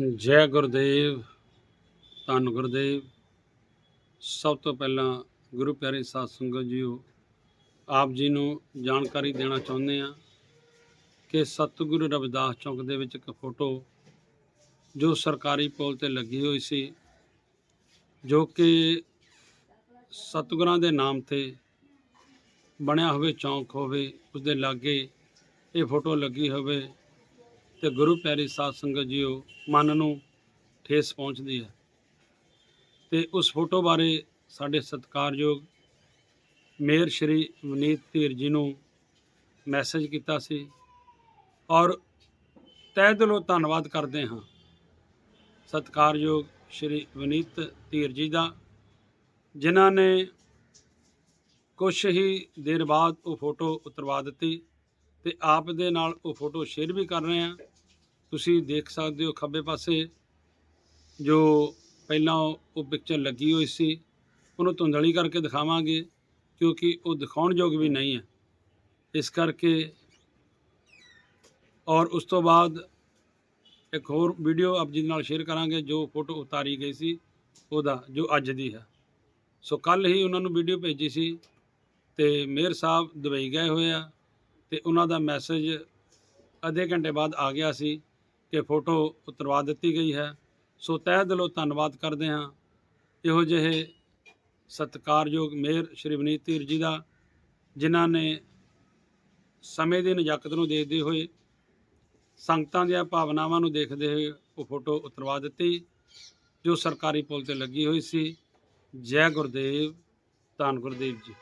ਜੈ ਗੁਰਦੇਵ, ਧੰਨ ਗੁਰਦੇਵ। ਸਭ ਤੋਂ ਪਹਿਲਾਂ ਗੁਰੂ ਪਿਆਰੇ ਸਾਧ ਸੰਗਤ ਜੀਓ, ਆਪ ਜੀ ਨੂੰ ਜਾਣਕਾਰੀ ਦੇਣਾ ਚਾਹੁੰਦੇ ਆ ਕਿ ਸਤਿਗੁਰੂ ਰਵਿਦਾਸ ਚੌਂਕ ਦੇ ਵਿੱਚ ਇੱਕ ਫੋਟੋ ਜੋ ਸਰਕਾਰੀ ਪੁਲ ਤੇ ਲੱਗੀ ਹੋਈ ਸੀ, ਜੋ ਕਿ ਸਤਿਗੁਰਾਂ ਦੇ ਨਾਮ ਤੇ ਬਣਿਆ ਹੋਵੇ, ਚੌਂਕ ਹੋਵੇ ਉਸ ਦੇ ਲਾਗੇ ਇਹ ਫੋਟੋ ਲੱਗੀ ਹੋਵੇ। ਤੇ ਗੁਰੂ ਪਿਆਰੀ ਸਾਧ ਸੰਗਤ ਜੀਓ, ਮਨ ਨੂੰ ਠੇਸ ਪਹੁੰਚਦੀ ਹੈ। ਤੇ ਉਸ ਫੋਟੋ ਬਾਰੇ ਸਾਡੇ ਸਤਿਕਾਰਯੋਗ ਮੇਅਰ ਸ਼੍ਰੀ ਵਨੀਤ ਧੀਰ ਜੀ ਨੂੰ ਮੈਸੇਜ ਕੀਤਾ ਸੀ ਔਰ ਤਹਿ ਦਿਲੋਂ ਧੰਨਵਾਦ ਕਰਦੇ ਹਾਂ ਸਤਿਕਾਰਯੋਗ ਸ਼੍ਰੀ ਵਨੀਤ ਧੀਰ ਜੀ ਦਾ, ਜਿਨ੍ਹਾਂ ਨੇ ਕੁਛ ਹੀ ਦੇਰ ਬਾਅਦ ਉਹ ਫੋਟੋ ਉਤਰਵਾ ਦਿੱਤੀ ਤੇ ਆਪ ਦੇ ਨਾਲ ਉਹ ਫੋਟੋ ਸ਼ੇਅਰ ਵੀ ਕਰ ਰਹੇ ਹਾਂ। ਤੁਸੀਂ ਦੇਖ ਸਕਦੇ ਹੋ ਖੱਬੇ ਪਾਸੇ ਜੋ ਪਹਿਲਾਂ ਉਹ ਪਿਕਚਰ ਲੱਗੀ ਹੋਈ ਸੀ, ਉਹਨੂੰ ਧੁੰਦਲੀ ਕਰਕੇ ਦਿਖਾਵਾਂਗੇ, ਕਿਉਂਕਿ ਉਹ ਦਿਖਾਉਣ ਯੋਗ ਵੀ ਨਹੀਂ ਹੈ। ਇਸ ਕਰਕੇ ਔਰ ਉਸ ਤੋਂ ਬਾਅਦ ਇੱਕ ਹੋਰ ਵੀਡੀਓ ਆਪ ਜੀ ਦੇ ਨਾਲ ਸ਼ੇਅਰ ਕਰਾਂਗੇ, ਜੋ ਫੋਟੋ ਉਤਾਰੀ ਗਈ ਸੀ, ਉਹਦਾ, ਜੋ ਅੱਜ ਦੀ ਹੈ। ਸੋ ਕੱਲ ਹੀ ਉਹਨਾਂ ਨੂੰ ਵੀਡੀਓ ਭੇਜੀ ਸੀ ਤੇ ਮੇਅਰ ਸਾਹਿਬ ਦੁਬਈ ਗਏ ਹੋਏ ਆ ਤੇ ਉਹਨਾਂ ਦਾ ਮੈਸੇਜ ਅੱਧੇ ਘੰਟੇ ਬਾਅਦ ਆ ਗਿਆ ਸੀ। ਕਿ ਫੋਟੋ ਉਤਰਵਾ ਦਿੱਤੀ ਗਈ ਹੈ। ਸੋ ਤਹਿ ਦਿਲੋਂ ਧੰਨਵਾਦ ਕਰਦੇ ਹਾਂ। ਇਹੋ ਜਿਹੇ ਸਤਿਕਾਰਯੋਗ ਮੇਅਰ ਸ਼੍ਰੀ ਵਨੀਤ ਧੀਰ ਜੀ ਦਾ, ਜਿਨ੍ਹਾਂ ਨੇ ਸਮੇਂ ਦੀ ਨਜਾਕਤ ਨੂੰ ਦੇਖਦੇ ਹੋਏ ਸੰਗਤਾਂ ਦੀਆਂ ਭਾਵਨਾਵਾਂ ਨੂੰ ਦੇਖਦੇ ਹੋਏ ਉਹ ਫੋਟੋ ਉਤਰਵਾ ਦਿੱਤੀ, ਜੋ ਸਰਕਾਰੀ ਪੁਲ ਤੇ ਲੱਗੀ ਹੋਈ ਸੀ। ਜੈ ਗੁਰਦੇਵ, ਧੰਨ ਗੁਰਦੇਵ ਜੀ।